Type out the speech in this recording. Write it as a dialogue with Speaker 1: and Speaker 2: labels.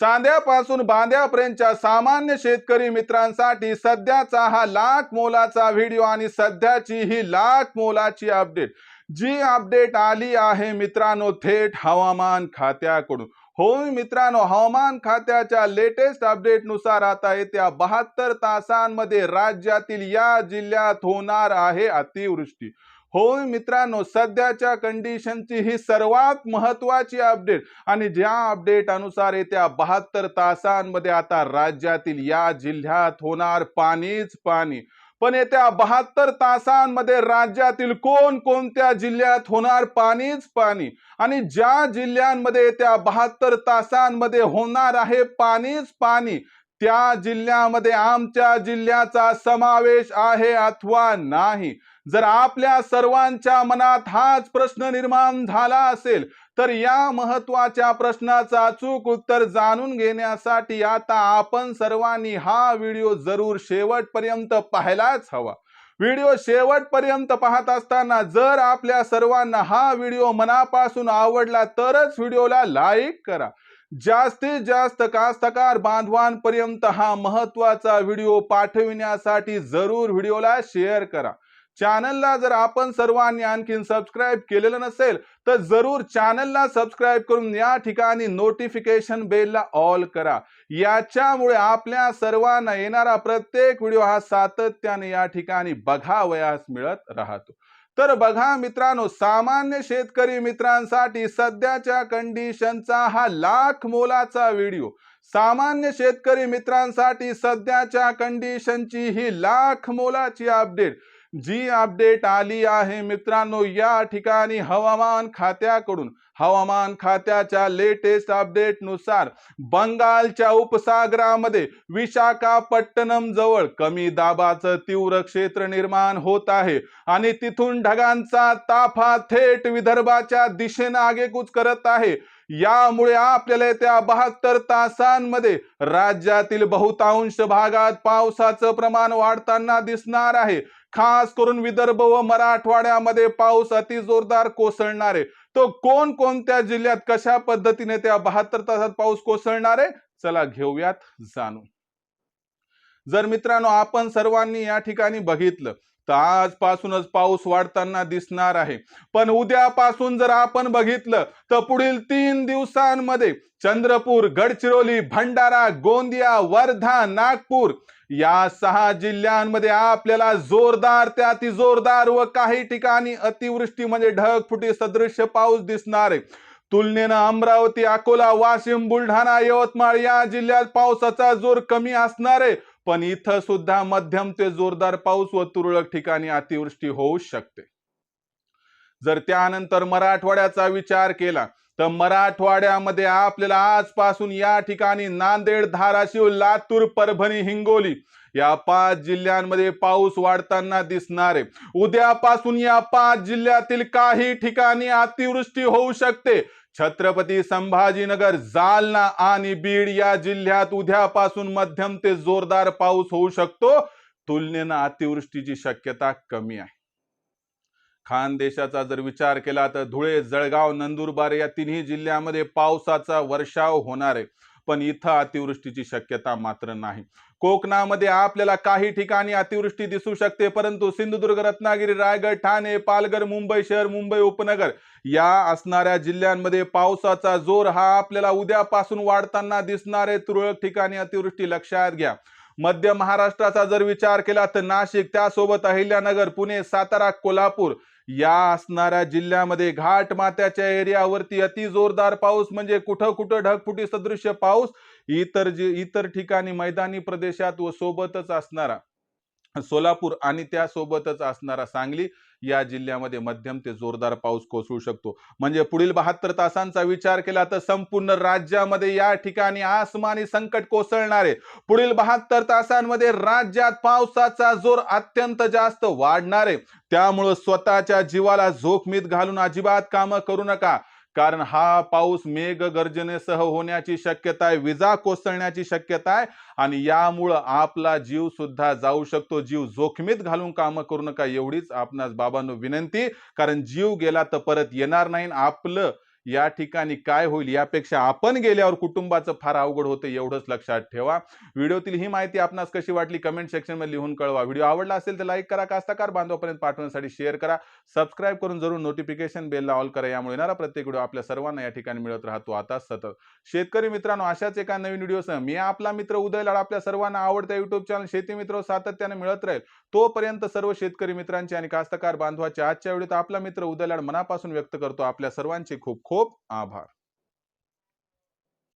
Speaker 1: चांद्यापासून बांद्यापर्यंतच्या सामान्य शेतकरी मित्रांसाठी सध्याचा हा लाख मोलाचा व्हिडिओ आणि सध्याची ही लाख मोलाची अपडेट. जी अपडेट आली आहे मित्रांनो थेट हवामान खात्याकडून. होय मित्रांनो हवामान खात्याच्या लेटेस्ट अपडेटनुसार आता येत्या बहात्तर तासांमध्ये राज्यातील या जिल्ह्यात होणार आहे अतिवृष्टी. होय मित्रांनो सध्याच्या कंडिशनची ही सर्वात महत्वाची अपडेट आणि ज्या अपडेट अनुसार येत्या बहात्तर तासांमध्ये आता राज्यातील या जिल्ह्यात होणार पाणीच पाणी. पण येत्या बहात्तर तासांमध्ये राज्यातील कोण कोणत्या जिल्ह्यात होणार पाणीच पाणी? आणि ज्या जिल्ह्यांमध्ये येत्या बहात्तर तासांमध्ये होणार आहे पाणीच पाणी त्या जिल्ह्यामध्ये आमच्या जिल्ह्याचा समावेश आहे अथवा नाही? जर आपल्या सर्वांच्या मनात हाच प्रश्न निर्माण झाला असेल तर या महत्त्वाच्या प्रश्नाचं अचूक उत्तर जाणून घेण्यासाठी आता आपण सर्वांनी हा व्हिडिओ जरूर शेवटपर्यंत पाहायलाच हवा. व्हिडिओ शेवटपर्यंत पाहत असताना जर आपल्या सर्वांना हा व्हिडिओ मनापासून आवडला तरच व्हिडिओला लाईक करा. जास्तीत जास्त कास्तकार बांधवांपर्यंत हा महत्त्वाचा व्हिडिओ पाठविण्यासाठी जरूर व्हिडिओला शेअर करा. चॅनलला जर आपण सर्वांनी आणखीन सबस्क्राईब केलेलं नसेल तर जरूर चॅनलला सबस्क्राईब करून या ठिकाणी नोटिफिकेशन बेलला ऑल करा. याच्यामुळे आपल्या सर्वांना येणारा प्रत्येक व्हिडिओ हा सातत्याने या ठिकाणी बघावयास मिळत राहतो. तर बघा मित्रांनो सामान्य शेतकरी मित्रांसाठी सध्याच्या कंडिशनचा हा लाख मोलाचा व्हिडिओ सामान्य शेतकरी मित्रांसाठी सध्याच्या कंडिशनची ही लाख मोलाची अपडेट जी अपडेट आली आहे मित्रांनो या ठिकाणी हवामान खात्याकडून हवामान खात्याच्या लेटेस्ट अपडेटनुसार बंगालच्या उपसागरामध्ये विशाखापट्टणम जवळ कमी दाबाचं तीव्र क्षेत्र निर्माण होत आहे आणि तिथून ढगांचा ताफा थेट विदर्भाच्या दिशेनं आगेकूच करत आहे. यामुळे आपल्याला येत्या बहात्तर तासांमध्ये राज्यातील बहुतांश भागात पावसाचं प्रमाण वाढताना दिसणार आहे. खास करून विदर्भ व मराठवाड्यामध्ये पाऊस अति जोरदार कोसळणार आहे. तो कोण कोणत्या जिल्ह्यात कशा पद्धतीने त्या बहात्तर तासात पाऊस कोसळणार आहे? चला घेऊयात जाणून. जर मित्रांनो आपण सर्वांनी या ठिकाणी बघितलं तर आजपासूनच पाऊस वाढताना दिसणार आहे. पण उद्यापासून जर आपण बघितलं तर पुढील तीन दिवसांमध्ये चंद्रपूर गडचिरोली भंडारा गोंदिया वर्धा नागपूर या सहा जिल्ह्यांमध्ये आपल्याला जोरदार ते अति जोरदार व काही ठिकाणी अतिवृष्टी म्हणजे ढगफुटी सदृश्य पाऊस दिसणार आहे. तुलनेनं अमरावती अकोला वाशिम बुलढाणा यवतमाळ या जिल्ह्यात पावसाचा जोर कमी असणार आहे. पण इथं सुद्धा मध्यम ते जोरदार पाऊस व तुरळक ठिकाणी अतिवृष्टी होऊ शकते. जर त्यानंतर मराठवाड्याचा विचार केला तर मराठवाड्यामध्ये आपल्याला आजपासून या ठिकाणी नांदेड धाराशिव लातूर परभणी हिंगोली या पाच जिल्ह्यांमध्ये पाऊस वाढताना दिसणार आहे. उद्यापासून या पाच जिल्ह्यातील काही ठिकाणी अतिवृष्टी होऊ शकते. छत्रपती संभाजीनगर जालना आणि बीड या जिल्ह्यात उद्यापासून मध्यम ते जोरदार पाऊस होऊ शकतो. तुलनेनं अतिवृष्टीची शक्यता कमी आहे. खानदेशाचा जर विचार केला तर धुळे जळगाव नंदुरबार या तिन्ही जिल्ह्यामध्ये पावसाचा वर्षाव होणार आहे. पण इथं अतिवृष्टीची शक्यता मात्र नाही. कोकणामध्ये आपल्याला काही ठिकाणी अतिवृष्टी दिसू शकते परंतु सिंधुदुर्ग रत्नागिरी रायगड ठाणे पालघर मुंबई शहर मुंबई उपनगर या असणाऱ्या जिल्ह्यांमध्ये पावसाचा जोर हा आपल्याला उद्यापासून वाढताना दिसणारे तुरळक ठिकाणी अतिवृष्टी लक्षात घ्या. मध्य महाराष्ट्राचा जर विचार केला तर नाशिक त्यासोबत अहिल्यानगर पुणे सातारा कोल्हापूर या असणाऱ्या जिल्ह्यामध्ये घाट मात्याच्या एरियावरती अति जोरदार पाऊस म्हणजे कुठं कुठं ढगफुटी सदृश्य पाऊस इतर जे इतर ठिकाणी मैदानी प्रदेशात व सोबतच असणारा. सोलापूर आणि त्यासोबतच असणारा सांगली या जिल्ह्यामध्ये मध्यम ते जोरदार पाऊस कोसळू शकतो. म्हणजे पुढील बहात्तर तासांचा विचार केला तर संपूर्ण राज्यामध्ये या ठिकाणी आसमानी संकट कोसळणार आहे. पुढील बहात्तर तासांमध्ये राज्यात पावसाचा जोर अत्यंत जास्त वाढणार आहे. त्यामुळं स्वतःच्या जीवाला जोखमीत घालून अजिबात कामं करू नका. कारण हा पाऊस मेघ गर्जनेसह होण्याची शक्यता आहे विजा कोसळण्याची शक्यता आहे आणि यामुळं आपला जीव सुद्धा जाऊ शकतो. जीव जोखमीत घालून कामं करू नका एवढीच आपणास बाबांनो विनंती. कारण जीव गेला तर परत येणार नाही आपलं या ठिकाणी काय होईल यापेक्षा आपण गेल्यावर कुटुंबाचं फार अवघड होतं एवढंच लक्षात ठेवा. व्हिडिओतील ही माहिती आपणास कशी वाटली कमेंट सेक्शनमध्ये लिहून कळवा. व्हिडिओ आवडला असेल तर लाईक करा कास्ताकार बांधवापर्यंत पाठवण्यासाठी शेअर करा. सबस्क्राईब करून जरूर नोटिफिकेशन बेलला ऑल करा. यामुळे येणारा प्रत्येक व्हिडिओ आपल्या सर्वांना या ठिकाणी मिळत राहतो. आता सतत. शेतकरी मित्रांनो अशाच एका नवीन व्हिडिओसह मी आपला मित्र उदय लाड आपल्या सर्वांना आवडत्या युट्यूब चॅनल शेती मित्र सातत्याने मिळत राहील. तोपर्यंत सर्व शेतकरी मित्रांचे आणि कास्तकार बांधवाच्या आजच्या व्हिडिओत आपला मित्र उदय लाड मनापासून व्यक्त करतो. आपल्या सर्वांचे खूप खूप आभार.